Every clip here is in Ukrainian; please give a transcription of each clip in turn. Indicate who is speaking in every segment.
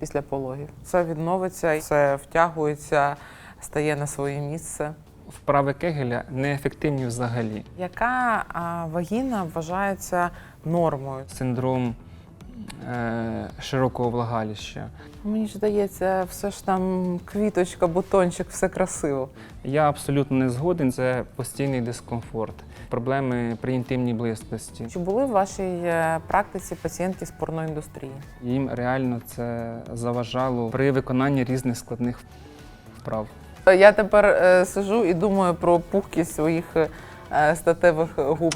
Speaker 1: після пологів. Все відновиться, все втягується, стає на своє місце.
Speaker 2: Вправи Кегеля неефективні взагалі.
Speaker 1: Яка а, вагіна вважається нормою?
Speaker 2: Синдром е, широкого влагалища.
Speaker 1: Мені ж здається, все ж там квіточка, бутончик, все красиво.
Speaker 2: Я абсолютно не згоден, це постійний дискомфорт, проблеми при інтимній близькості.
Speaker 1: Чи були в вашій е, практиці пацієнтки з порноіндустрії?
Speaker 2: Їм реально це заважало при виконанні різних складних вправ.
Speaker 1: Я тепер е, сижу і думаю про пухкість своїх е, статевих губ.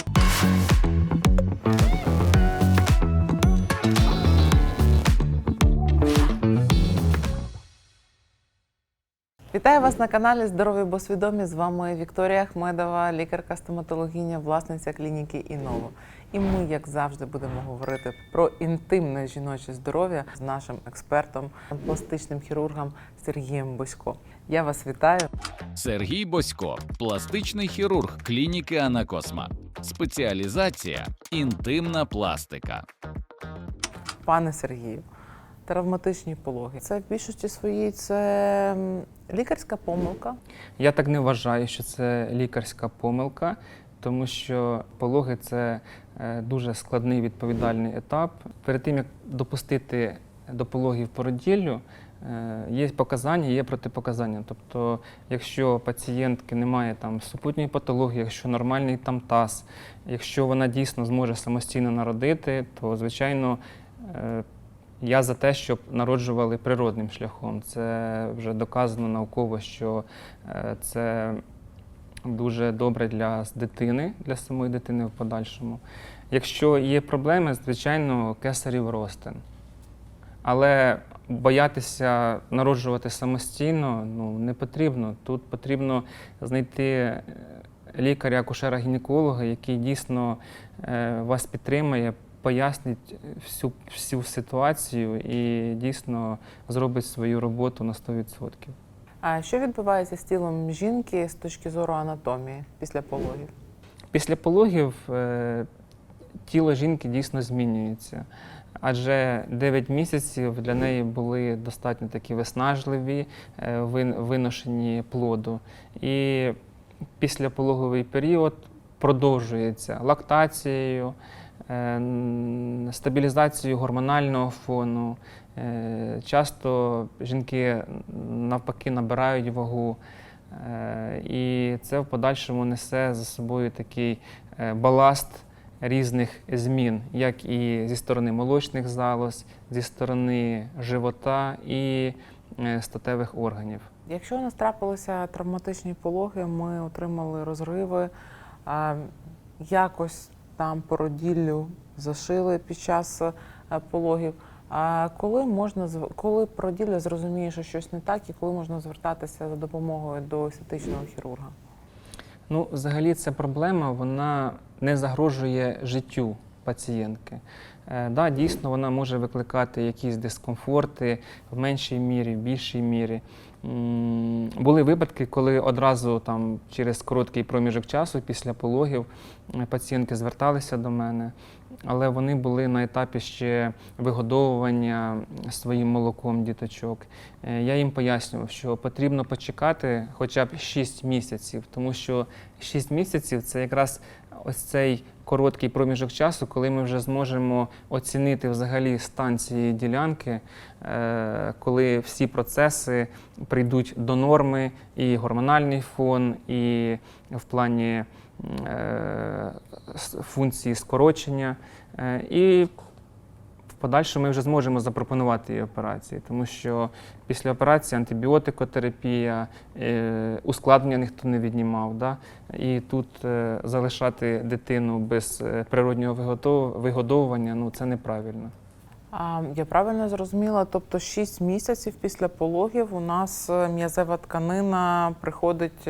Speaker 1: Вітаю вас на каналі Здорові бо свідомі. З вами Вікторія Ахмедова, лікарка стоматологиня, власниця клініки Іново. І ми, як завжди, будемо говорити про інтимне жіноче здоров'я з нашим експертом, пластичним хірургом Сергієм Босько. Я вас вітаю.
Speaker 3: Сергій Босько, пластичний хірург клініки Анакосма. Спеціалізація інтимна пластика.
Speaker 1: Пане Сергію, травматичні пологи. Це в більшості своїй це лікарська помилка.
Speaker 2: Я так не вважаю, що це лікарська помилка, тому що пологи це е, дуже складний відповідальний етап. Перед тим як допустити до пологів породіллю, е, є показання, є протипоказання. Тобто, якщо пацієнтки немає там супутньої патології, якщо нормальний там таз, якщо вона дійсно зможе самостійно народити, то звичайно. Я за те, щоб народжували природним шляхом. Це вже доказано науково, що е, це дуже добре для дитини, для самої дитини в подальшому. Якщо є проблеми, звичайно, кесарів ростин. Але боятися народжувати самостійно ну, не потрібно. Тут потрібно знайти е, лікаря, акушера гінеколога який дійсно е, вас підтримає, пояснить всю, всю ситуацію і дійсно зробить свою роботу на 100%.
Speaker 1: А що відбувається з тілом жінки з точки зору анатомії після пологів?
Speaker 2: Після пологів е, тіло жінки дійсно змінюється. Адже 9 місяців для неї були достатньо такі виснажливі, е, виношені плоду. І післяпологовий період продовжується лактацією, е, стабілізацією гормонального фону. Е, Часто жінки навпаки набирають вагу. Е, І це в подальшому несе за собою такий баласт різних змін, як і зі сторони молочних залоз, зі сторони живота і статевих органів.
Speaker 1: Якщо у нас трапилися травматичні пологи, ми отримали розриви, якось там породіллю зашили під час е, пологів. А коли можна коли породілля зрозуміє, що щось не так, і коли можна звертатися за допомогою до естетичного хірурга?
Speaker 2: Ну, взагалі, ця проблема вона не загрожує життю пацієнтки. Е, да, дійсно, вона може викликати якісь дискомфорти в меншій мірі, в більшій мірі. Були випадки, коли одразу там через короткий проміжок часу після пологів е, пацієнтки зверталися до мене, але вони були на етапі ще вигодовування своїм молоком діточок. Е, Я їм пояснював, що потрібно почекати хоча б 6 місяців, тому що 6 місяців це якраз ось цей короткий проміжок часу, коли ми вже зможемо оцінити взагалі стан цієї ділянки, е, коли всі процеси прийдуть до норми, і гормональний фон, і в плані е, функції скорочення. Е, І в подальшому ми вже зможемо запропонувати її операції, тому що після операції антибіотикотерапія, е, ускладнення ніхто не віднімав. Да? І тут е, залишати дитину без е, природнього вигодовування ну, це неправильно.
Speaker 1: А, я правильно зрозуміла, тобто 6 місяців після пологів у нас м'язева тканина приходить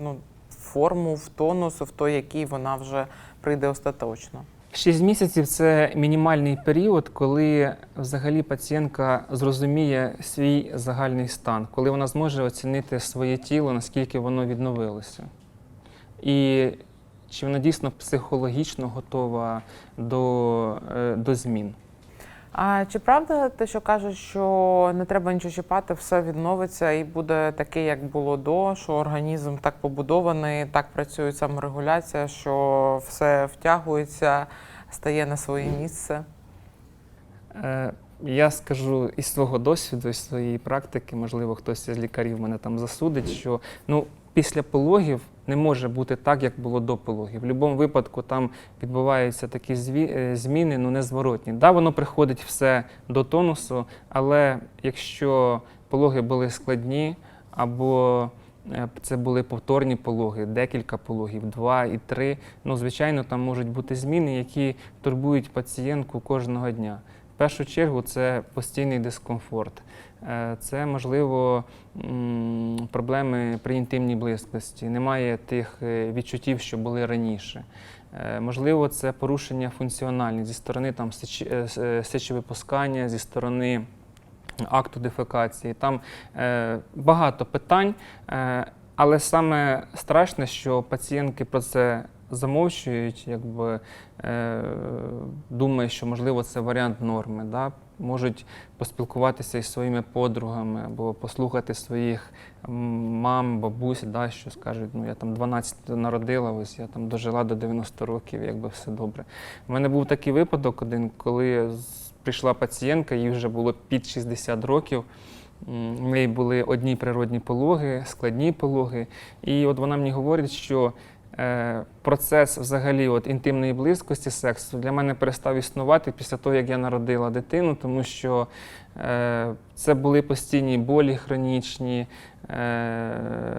Speaker 1: ну, в форму, в тонус, в той, який вона вже прийде остаточно.
Speaker 2: Шість місяців це мінімальний період, коли взагалі пацієнтка зрозуміє свій загальний стан, коли вона зможе оцінити своє тіло, наскільки воно відновилося. І чи вона дійсно психологічно готова до, е, до змін.
Speaker 1: А чи правда те, що кажуть, що не треба нічого чіпати, все відновиться і буде таке, як було до, що організм так побудований, так працює саморегуляція, що все втягується, стає на своє місце?
Speaker 2: Е, Я скажу із свого досвіду, із своєї практики, можливо, хтось із лікарів мене там засудить, що ну, після пологів не може бути так, як було до пологів. В будь-якому випадку там відбуваються такі е, зміни, ну незворотні. Да, воно приходить все до тонусу, але якщо пологи були складні або це були повторні пологи, декілька пологів, два і три. Ну, звичайно, там можуть бути зміни, які турбують пацієнтку кожного дня. В першу чергу це постійний дискомфорт. Е, Це, можливо, проблеми при інтимній близькості. Немає тих е, відчуттів, що були раніше. Е, Можливо, це порушення функціональні зі сторони там, сечі- е, е, сечовипускання, зі сторони акту дефекації. Там е, багато питань, е, але саме страшне, що пацієнтки про це замовчують, якби е, думають, що можливо це варіант норми. Да? Можуть поспілкуватися із своїми подругами або послухати своїх мам, бабусь, да, що скажуть, ну я там 12 народила, ось я там дожила до 90 років, якби все добре. У мене був такий випадок один, коли з- прийшла пацієнтка, їй вже було під 60 років. У неї були одні природні пологи, складні пологи. І от вона мені говорить, що е, процес взагалі от, інтимної близькості сексу для мене перестав існувати після того, як я народила дитину, тому що е, це були постійні болі хронічні,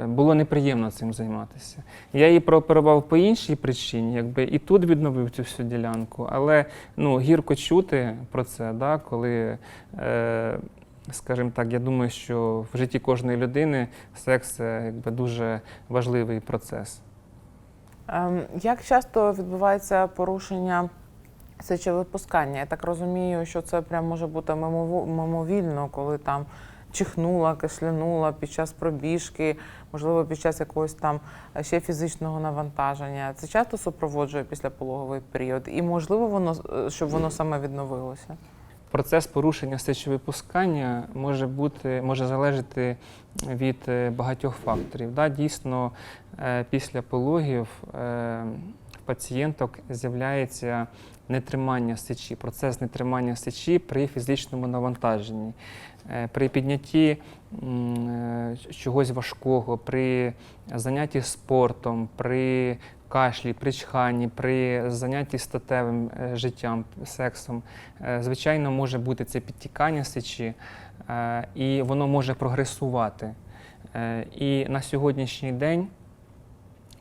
Speaker 2: було неприємно цим займатися. Я її прооперував по іншій причині, якби і тут відновив цю всю ділянку, але ну, гірко чути про це, да, коли. Е, Скажімо так, я думаю, що в житті кожної людини секс це якби дуже важливий процес.
Speaker 1: Ем, Як часто відбувається порушення сечовипускання? Я так розумію, що це прям може бути мимовільно, коли там чихнула, кашлянула під час пробіжки, можливо, під час якогось там е, ще фізичного навантаження. Це часто супроводжує післяпологовий період, і можливо, воно е, щоб воно саме відновилося.
Speaker 2: Процес порушення сечовипускання може бути, може залежати від е, багатьох факторів. Да, дійсно, після пологів в пацієнток з'являється нетримання сечі, процес нетримання сечі при фізичному навантаженні, при піднятті е, чогось важкого, при занятті спортом, при кашлі, при чханні, при занятті статевим е, життям, сексом, е, звичайно, може бути це підтікання сечі, е, і воно може прогресувати. Е, І на сьогоднішній день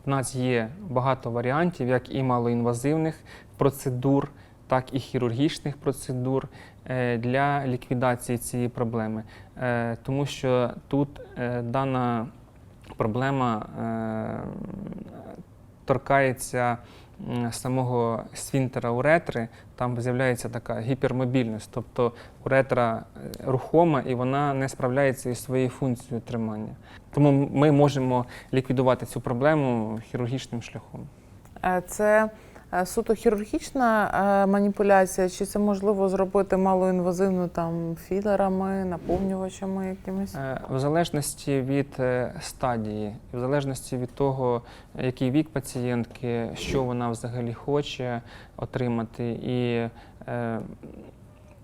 Speaker 2: в нас є багато варіантів, як і малоінвазивних процедур, так і хірургічних процедур е, для ліквідації цієї проблеми. Е, Тому що тут е, дана проблема торкається самого сфінктера уретри, там з'являється така гіпермобільність, тобто уретра рухома і вона не справляється із своєю функцією тримання. Тому ми можемо ліквідувати цю проблему хірургічним шляхом.
Speaker 1: Це суто хірургічна е, маніпуляція, чи це можливо зробити малоінвазивно там філерами, наповнювачами якимись?
Speaker 2: Е, В залежності від е, стадії, в залежності від того, який вік пацієнтки, що вона взагалі хоче отримати, і е,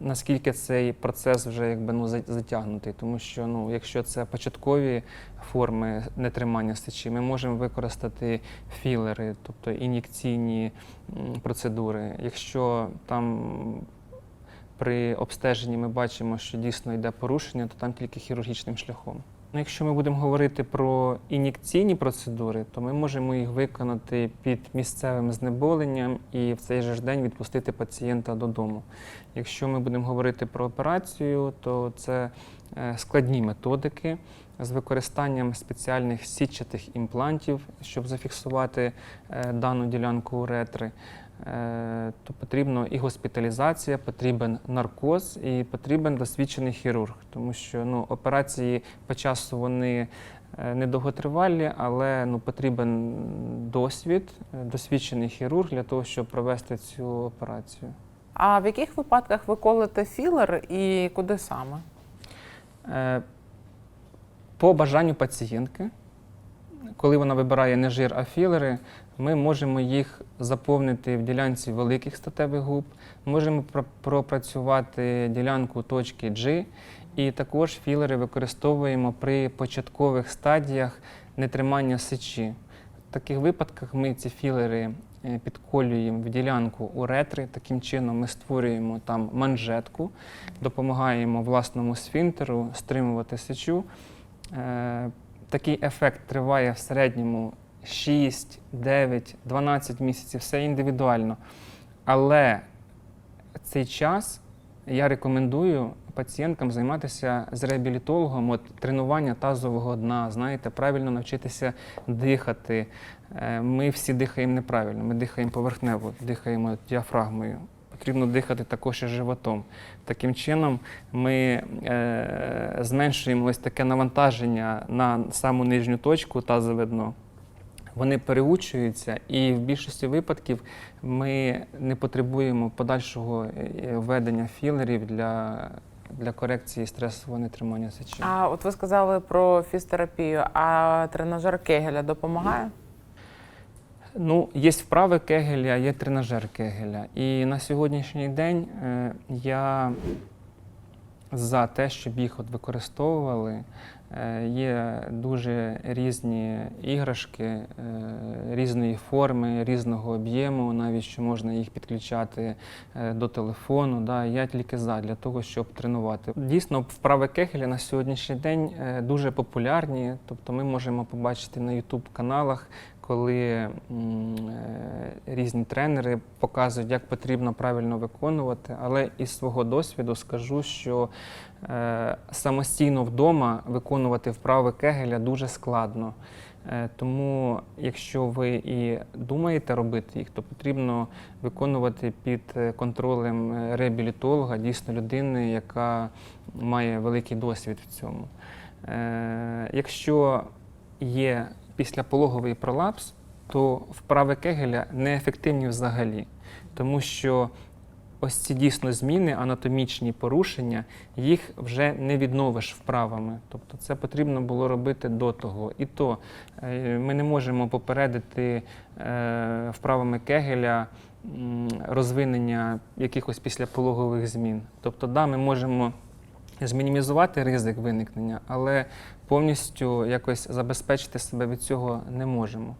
Speaker 2: наскільки цей процес вже якби ну затягнутий. Тому що ну, якщо це початкові форми нетримання сечі, ми можемо використати філери, тобто ін'єкційні процедури. Якщо там при обстеженні ми бачимо, що дійсно йде порушення, то там тільки хірургічним шляхом. Ну, якщо ми будемо говорити про ін'єкційні процедури, то ми можемо їх виконати під місцевим знеболенням і в цей же ж день відпустити пацієнта додому. Якщо ми будемо говорити про операцію, то це е, складні методики з використанням спеціальних сітчатих імплантів, щоб зафіксувати е, дану ділянку уретри. Е, то потрібна і госпіталізація, потрібен наркоз і потрібен досвідчений хірург, тому що ну, операції по часу вони е, недовготривалі, але ну, потрібен досвід, досвідчений хірург для того, щоб провести цю операцію.
Speaker 1: А в яких випадках ви колите філер і куди саме?
Speaker 2: Е, По бажанню пацієнтки, коли вона вибирає не жир, а філери, ми можемо їх заповнити в ділянці великих статевих губ, можемо пропрацювати ділянку точки G, і також філери використовуємо при початкових стадіях нетримання сечі. В таких випадках ми ці філери е, підколюємо в ділянку уретри. Таким чином ми створюємо там манжетку, допомагаємо власному сфінктеру стримувати сечу. Е, Такий ефект триває в середньому 6, 9, 12 місяців, все індивідуально. Але цей час я рекомендую пацієнткам займатися з реабілітологом, от, тренування тазового дна, знаєте, правильно навчитися дихати. Е, Ми всі дихаємо неправильно, ми дихаємо поверхнево, дихаємо діафрагмою. Потрібно дихати також і животом. Таким чином ми е, зменшуємо ось таке навантаження на саму нижню точку тазове дно. Вони переучуються, і в більшості випадків ми не потребуємо подальшого е, введення філерів для, для корекції стресового нетримання сечі.
Speaker 1: А от ви сказали про фізтерапію, а тренажер Кегеля допомагає?
Speaker 2: Ну, є вправи Кегеля, є тренажер Кегеля. І на сьогоднішній день е, я за те, щоб їх от використовували. Е, Є дуже різні іграшки е, різної форми, різного об'єму, навіть що можна їх підключати до телефону. Да. Я тільки за для того, щоб тренувати. Дійсно, вправи Кегеля на сьогоднішній день дуже популярні. Тобто ми можемо побачити на YouTube каналах коли е, різні тренери показують, як потрібно правильно виконувати. Але із свого досвіду скажу, що е, самостійно вдома виконувати вправи Кегеля дуже складно. Е, Тому, якщо ви і думаєте робити їх, то потрібно виконувати під контролем реабілітолога, дійсно людини, яка має великий досвід в цьому. Якщо є післяпологовий пролапс, то вправи Кегеля неефективні взагалі, тому що ось ці дійсно зміни, анатомічні порушення, їх вже не відновиш вправами. Тобто це потрібно було робити до того. І то е, ми не можемо попередити е, вправами Кегеля розвинення якихось післяпологових змін. Тобто, да, ми можемо змінімізувати ризик виникнення, але повністю якось забезпечити себе від цього не можемо.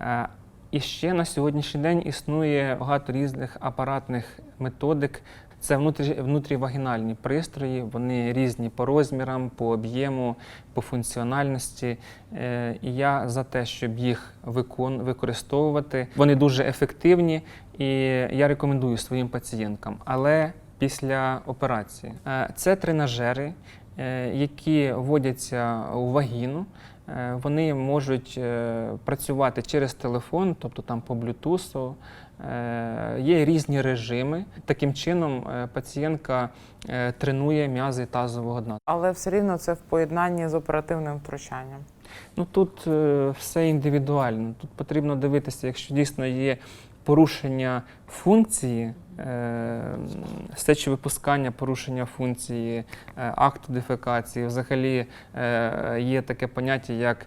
Speaker 2: Е, І ще на сьогоднішній день існує багато різних апаратних методик. Це внутрівагінальні пристрої, вони різні по розмірам, по об'єму, по функціональності. Е, І я за те, щоб їх використовувати. Вони дуже ефективні, і я рекомендую своїм пацієнткам. Але після операції. Е, Це тренажери, е, які вводяться у вагіну. Е, Вони можуть працювати через телефон, тобто там по блютусу. Є різні режими. Таким чином пацієнтка тренує м'язи тазового дна.
Speaker 1: Але все рівно це в поєднанні з оперативним втручанням.
Speaker 2: Ну тут все індивідуально. Тут потрібно дивитися, якщо дійсно є порушення функції, е, сечовипускання, порушення функції е, акту дефекації. Взагалі е, є таке поняття, як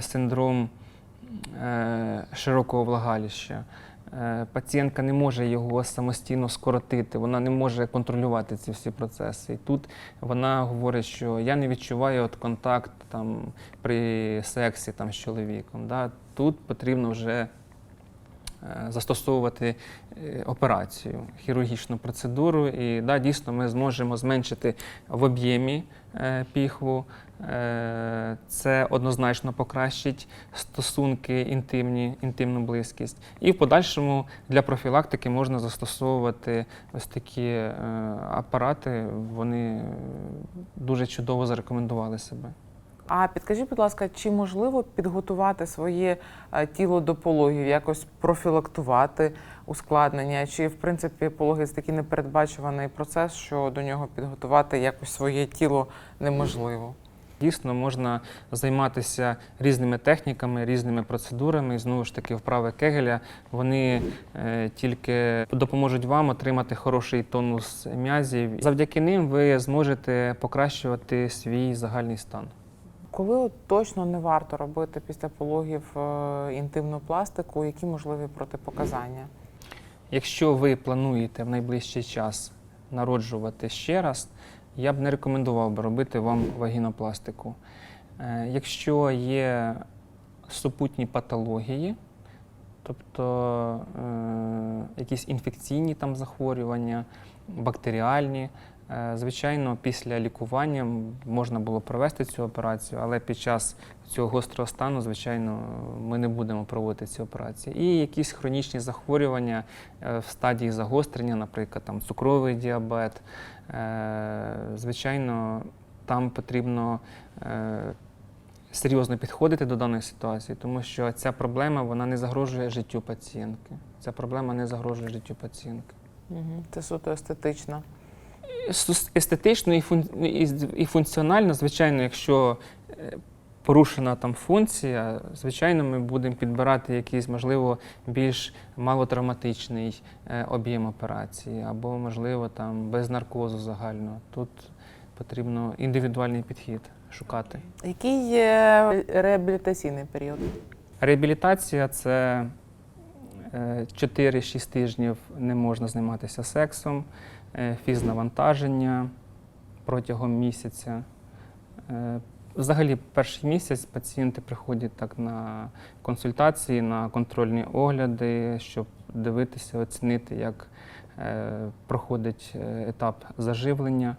Speaker 2: синдром широкого влагалища. Е, Пацієнтка не може його самостійно скоротити, вона не може контролювати ці всі процеси. І тут вона говорить, що я не відчуваю от контакт там, при сексі там, з чоловіком. Да? Тут потрібно вже застосовувати е, операцію, хірургічну процедуру. І да, дійсно ми зможемо зменшити в об'ємі е, піхву. Е, Це однозначно покращить стосунки інтимні, інтимну близькість. І в подальшому для профілактики можна застосовувати ось такі е, апарати. Вони е, дуже чудово зарекомендували себе.
Speaker 1: А підкажіть, будь ласка, чи можливо підготувати своє е, тіло до пологів, якось профілактувати ускладнення? Чи в принципі пологи це такий непередбачуваний процес, що до нього підготувати якось своє тіло неможливо?
Speaker 2: Дійсно, можна займатися різними техніками, різними процедурами. І знову ж таки, вправи Кегеля вони е, тільки допоможуть вам отримати хороший тонус м'язів. Завдяки ним ви зможете покращувати свій загальний стан.
Speaker 1: Коли точно не варто робити після пологів е, інтимну пластику, які можливі протипоказання?
Speaker 2: Якщо ви плануєте в найближчий час народжувати ще раз, я б не рекомендував би робити вам вагінопластику. Е, Якщо є супутні патології, тобто е, якісь інфекційні там захворювання, бактеріальні, звичайно, після лікування можна було провести цю операцію, але під час цього гострого стану, звичайно, ми не будемо проводити ці операції. І якісь хронічні захворювання е, в стадії загострення, наприклад, там цукровий діабет. Е, Звичайно, там потрібно е, серйозно підходити до даної ситуації, тому що ця проблема вона не загрожує життю пацієнтки. Ця проблема не загрожує життю пацієнтки.
Speaker 1: Це суто естетично.
Speaker 2: Естетично і, функціонально, звичайно, якщо е, порушена там функція, звичайно, ми будемо підбирати якийсь, можливо, більш малотравматичний е, об'єм операції, або, можливо, там без наркозу загального. Тут потрібно індивідуальний підхід шукати.
Speaker 1: Який є реабілітаційний період?
Speaker 2: Реабілітація це е, 4-6 тижнів не можна займатися сексом, е, фізнавантаження протягом місяця. Е, Взагалі, перший місяць пацієнти приходять так на консультації, на контрольні огляди, щоб дивитися, оцінити, як е, проходить е, етап заживлення.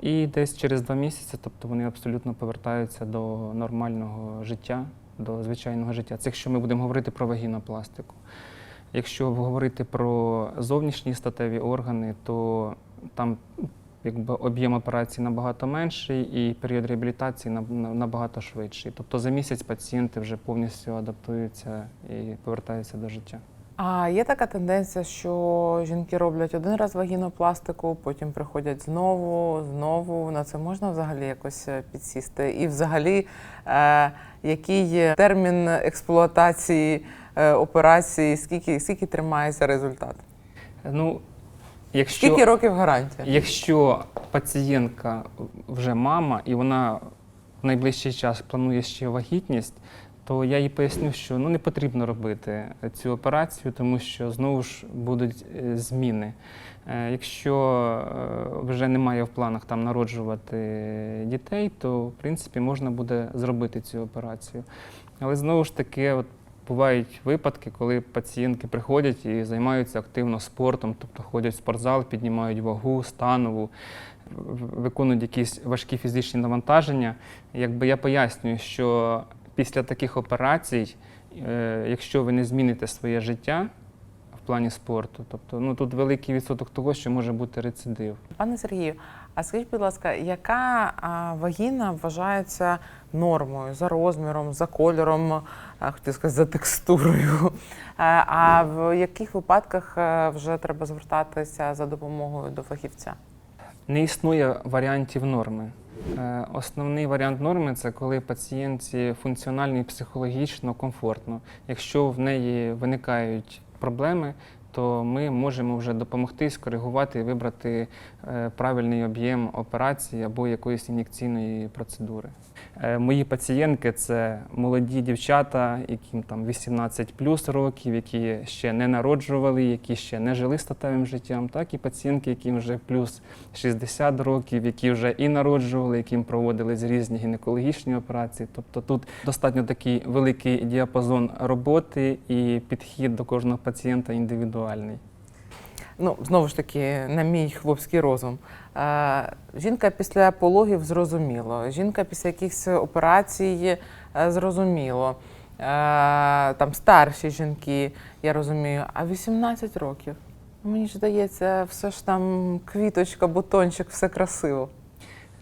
Speaker 2: І десь через два місяці, тобто вони абсолютно повертаються до нормального життя, до звичайного життя. Це якщо ми будемо говорити про вагінопластику. Якщо говорити про зовнішні статеві органи, то там якби об'єм операцій набагато менший і період реабілітації на- набагато швидший. Тобто за місяць пацієнти вже повністю адаптуються і повертаються до життя.
Speaker 1: А є така тенденція, що жінки роблять один раз вагінопластику, потім приходять знову, знову. На це можна взагалі якось е, підсісти? І взагалі, е, який є термін експлуатації е, операції, скільки, скільки тримається результат?
Speaker 2: Ну, якщо...
Speaker 1: Скільки років гарантія?
Speaker 2: Якщо пацієнтка вже мама і вона в найближчий час планує ще вагітність, то я їй поясню, що ну, не потрібно робити цю операцію, тому що знову ж будуть е, зміни. Е, Якщо е, вже немає в планах там народжувати дітей, то в принципі можна буде зробити цю операцію. Але знову ж таки, от бувають випадки, коли пацієнтки приходять і займаються активно спортом, тобто ходять в спортзал, піднімають вагу, станову, виконують якісь важкі фізичні навантаження. Якби я пояснюю, що після таких операцій, е, якщо ви не зміните своє життя в плані спорту, тобто ну тут великий відсоток того, що може бути рецидив.
Speaker 1: Пане Сергію, а скажіть, будь ласка, яка вагіна вважається нормою за розміром, за кольором, а, хотів сказати, за текстурою? А, а в яких випадках е, вже треба звертатися за допомогою до фахівця?
Speaker 2: Не існує варіантів норми. Е, Основний варіант норми це коли пацієнтці функціонально і психологічно комфортно. Якщо в неї виникають проблеми, то ми можемо вже допомогти скоригувати і вибрати е, правильний об'єм операції або якоїсь ін'єкційної процедури. Е, Мої пацієнтки це молоді дівчата, яким там 18 плюс років, які ще не народжували, які ще не жили статевим життям, так і пацієнтки, яким вже плюс 60 років, які вже і народжували, яким проводились різні гінекологічні операції. Тобто тут достатньо такий великий діапазон роботи і підхід до кожного пацієнта індивідуальний.
Speaker 1: Ну, знову ж таки, на мій хлопський розум. Жінка після пологів зрозуміло, жінка після якихось операцій е, зрозуміло. Там старші жінки, я розумію, а 18 років. Мені ж здається, все ж там квіточка, бутончик, все красиво.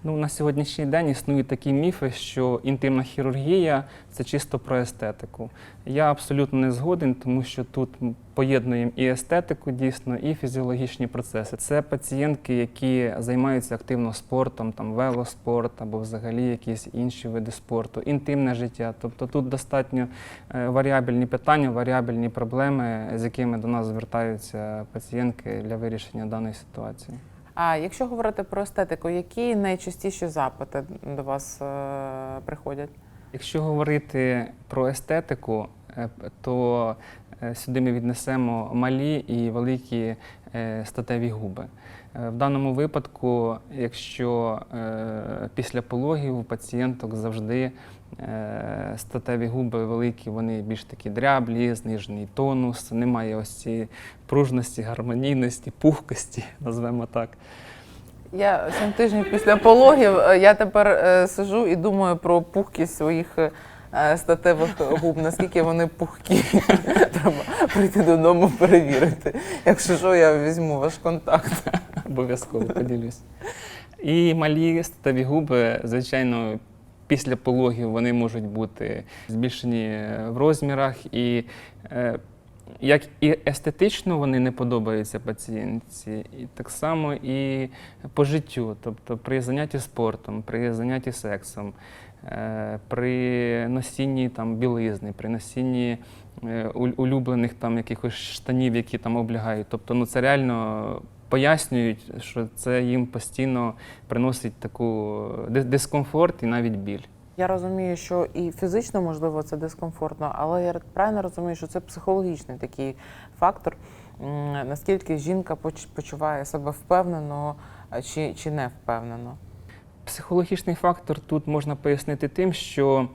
Speaker 2: Ну, на сьогоднішній день існують такі міфи, що інтимна хірургія це чисто про естетику. Я абсолютно не згоден, тому що тут поєднуємо і естетику дійсно, і фізіологічні процеси. Це пацієнтки, які займаються активно спортом, там велоспорт або взагалі якісь інші види спорту, інтимне життя. Тобто тут достатньо е, варіабельні питання, варіабельні проблеми, з якими до нас звертаються пацієнтки для вирішення даної ситуації.
Speaker 1: А якщо говорити про естетику, які найчастіші запити до вас е, приходять?
Speaker 2: Якщо говорити про естетику, е, то сюди ми віднесемо малі і великі е, статеві губи. Е, В даному випадку, якщо е, після пологів у пацієнток завжди е, статеві губи великі, вони більш такі дряблі, знижений тонус, немає ось цієї пружності, гармонійності, пухкості, назвемо так.
Speaker 1: Я сім тижнів після пологів. е, Я тепер е, сижу і думаю про пухкість своїх е, статевих губ, наскільки вони пухкі. Треба прийти додому перевірити. Якщо що, я візьму ваш контакт.
Speaker 2: Обов'язково поділюсь. І малі статеві губи, звичайно, після пологів вони можуть бути збільшені в розмірах, і е, як і естетично вони не подобаються пацієнтці, і так само і по життю. Тобто при занятті спортом, при занятті сексом, е, при носінні там, білизни, при носінні е, улюблених там якихось штанів, які там облягають. Тобто, ну це реально пояснюють, що це їм постійно приносить таку дис- дискомфорт і навіть біль.
Speaker 1: Я розумію, що і фізично можливо це дискомфортно, але я правильно розумію, що це психологічний такий фактор. Наскільки жінка поч- почуває себе впевнено чи, чи не впевнено?
Speaker 2: Психологічний фактор тут можна пояснити тим, що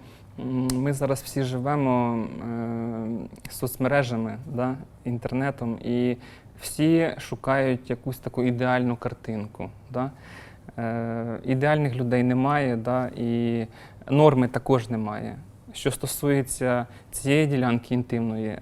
Speaker 2: ми зараз всі живемо е, соцмережами, да, інтернетом, і всі шукають якусь таку ідеальну картинку. Да. Е, ідеальних людей немає, да, і норми також немає. Що стосується цієї ділянки інтимної,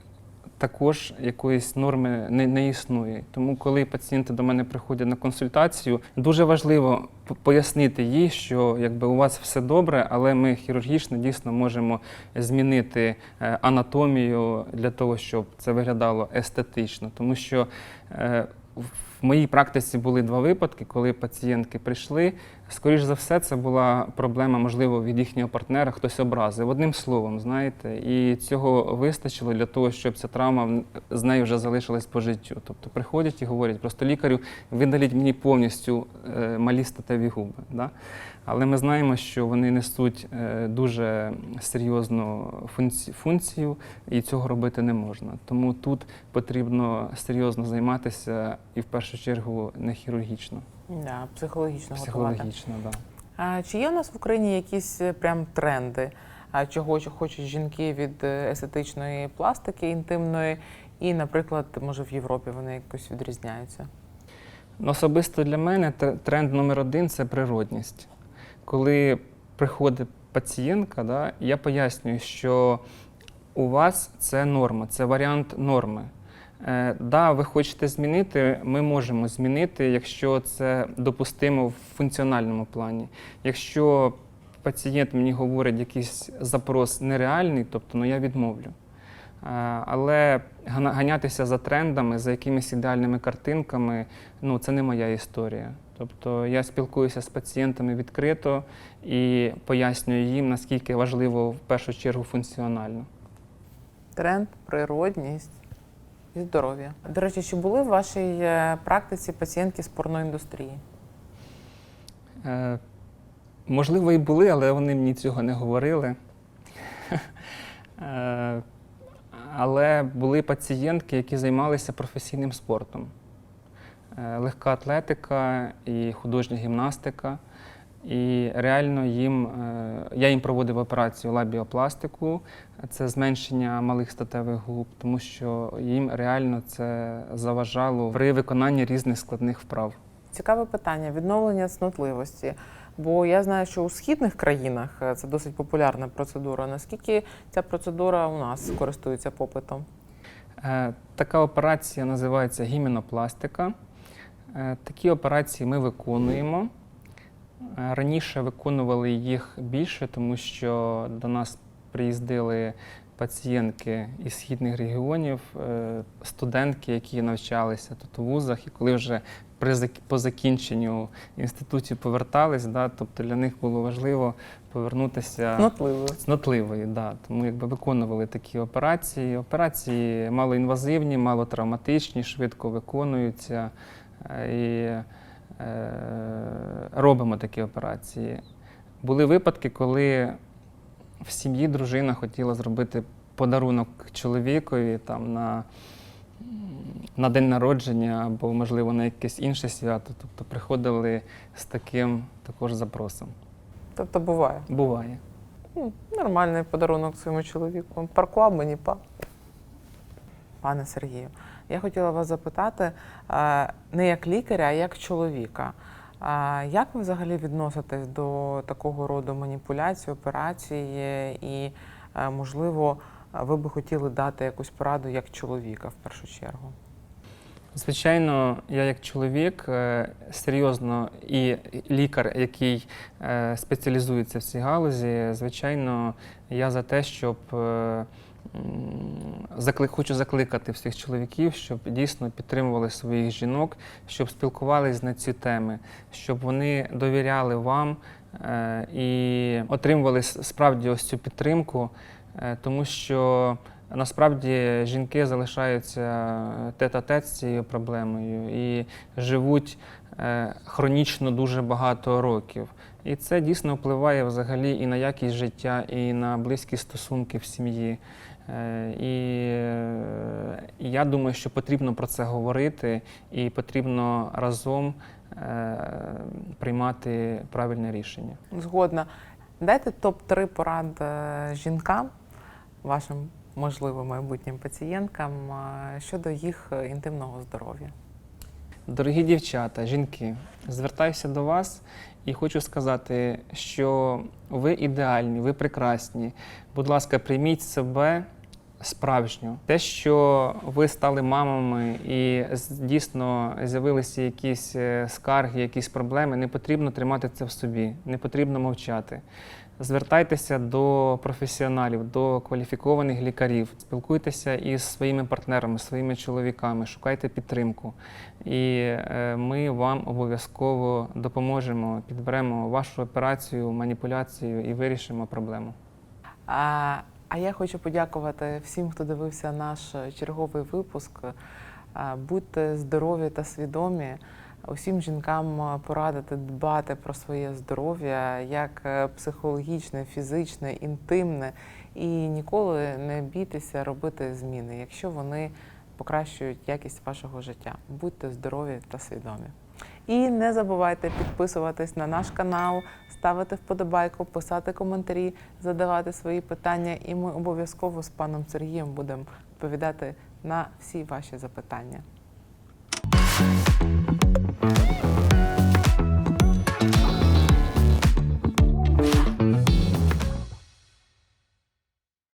Speaker 2: також якоїсь норми не, не існує. Тому, коли пацієнти до мене приходять на консультацію, дуже важливо пояснити їй, що якби у вас все добре, але ми хірургічно дійсно можемо змінити е, анатомію для того, щоб це виглядало естетично. Тому що е, моїй практиці були два випадки, коли пацієнтки прийшли. Скоріш за все, це була проблема, можливо, від їхнього партнера, хтось образив. Одним словом, знаєте, і цього вистачило для того, щоб ця травма з нею вже залишилась по життю. Тобто приходять і говорять, просто лікарю, видаліть мені повністю е, малі статеві губи. Да? Але ми знаємо, що вони несуть е, дуже серйозну функцію, і цього робити не можна. Тому тут потрібно серйозно займатися і в першу чергу не хірургічно,
Speaker 1: Да, психологічно готувати.
Speaker 2: психологічно. Да.
Speaker 1: А чи є у нас в Україні якісь е, прям тренди, чого хочуть жінки від е, естетичної пластики інтимної, і, наприклад, може в Європі вони якось відрізняються?
Speaker 2: Ну, Особисто для мене тренд номер один це природність. Коли приходить пацієнтка, да, я пояснюю, що у вас це норма, це варіант норми. Е, да, ви хочете змінити, ми можемо змінити, якщо це допустимо в функціональному плані. Якщо пацієнт мені говорить якийсь запрос нереальний, тобто ну, я відмовлю. Е, Але ганятися за трендами, за якимись ідеальними картинками, ну це не моя історія. Тобто я спілкуюся з пацієнтами відкрито і пояснюю їм, наскільки важливо в першу чергу функціонально.
Speaker 1: Тренд, природність і здоров'я. До речі, чи були в вашій е, практиці пацієнтки з порноіндустрії?
Speaker 2: Е, можливо, і були, але вони мені цього не говорили. Е, але були пацієнтки, які займалися професійним спортом. Е, легка атлетика і художня гімнастика. І реально їм, е, я їм проводив операцію лабіопластику, це зменшення малих статевих губ, тому що їм реально це заважало при виконанні різних складних вправ.
Speaker 1: Цікаве питання відновлення цнотливості. Бо я знаю, що у східних країнах е, це досить популярна процедура. Наскільки ця процедура у нас користується попитом?
Speaker 2: Така операція називається гіменопластика. Е, Такі операції ми виконуємо. Е, Раніше виконували їх більше, тому що до нас приїздили пацієнтки із східних регіонів, е, студентки, які навчалися тут у вузах, і коли вже по закінченню інститутів повертались, да, тобто для них було важливо повернутися
Speaker 1: Нотливо.
Speaker 2: цнотливої, да. тому якби виконували такі операції. Операції малоінвазивні, малотравматичні, швидко виконуються і е, робимо такі операції. Були випадки, коли в сім'ї дружина хотіла зробити подарунок чоловікові там, на, на день народження або, можливо, на якесь інше свято. Тобто приходили з таким також запросом.
Speaker 1: Тобто буває.
Speaker 2: Буває.
Speaker 1: Ну, Нормальний подарунок своєму чоловіку. Парку мені па. Пане Сергію, я хотіла вас запитати е, не як лікаря, а як чоловіка. Як ви взагалі відноситесь до такого роду маніпуляцій, операції, і, е, можливо, ви би хотіли дати якусь пораду як чоловіка в першу чергу?
Speaker 2: Звичайно, я як чоловік е, серйозно і лікар, який е, спеціалізується в цій галузі, звичайно, я за те, щоб е, м, закли- хочу закликати всіх чоловіків, щоб дійсно підтримували своїх жінок, щоб спілкувались на ці теми, щоб вони довіряли вам е, і отримували справді ось цю підтримку, е, тому що насправді жінки залишаються тет-а-тет з цією проблемою і живуть е, хронічно дуже багато років. І це дійсно впливає взагалі і на якість життя, і на близькі стосунки в сім'ї. Е, І е, я думаю, що потрібно про це говорити, і потрібно разом е, приймати правильне рішення.
Speaker 1: Згодна. Дайте топ-3 порад е, жінкам, вашим можливо майбутнім пацієнткам щодо їх інтимного здоров'я.
Speaker 2: Дорогі дівчата, жінки, звертаюся до вас і хочу сказати, що ви ідеальні, ви прекрасні. Будь ласка, прийміть себе справжню. Те, що ви стали мамами і дійсно з'явилися якісь е, скарги, якісь проблеми, не потрібно тримати це в собі, не потрібно мовчати. Звертайтеся до професіоналів, до кваліфікованих лікарів, спілкуйтеся із своїми партнерами, своїми чоловіками, шукайте підтримку. І е, ми вам обов'язково допоможемо, підберемо вашу операцію, маніпуляцію і вирішимо проблему.
Speaker 1: А, а я хочу подякувати всім, хто дивився наш черговий випуск. Будьте здорові та свідомі. Усім жінкам е, порадити дбати про своє здоров'я, як е, психологічне, фізичне, інтимне, і ніколи не бійтеся робити зміни, якщо вони покращують якість вашого життя. Будьте здорові та свідомі. І не забувайте підписуватись на наш канал, ставити вподобайку, писати коментарі, задавати свої питання, і ми обов'язково з паном Сергієм будемо відповідати на всі ваші запитання.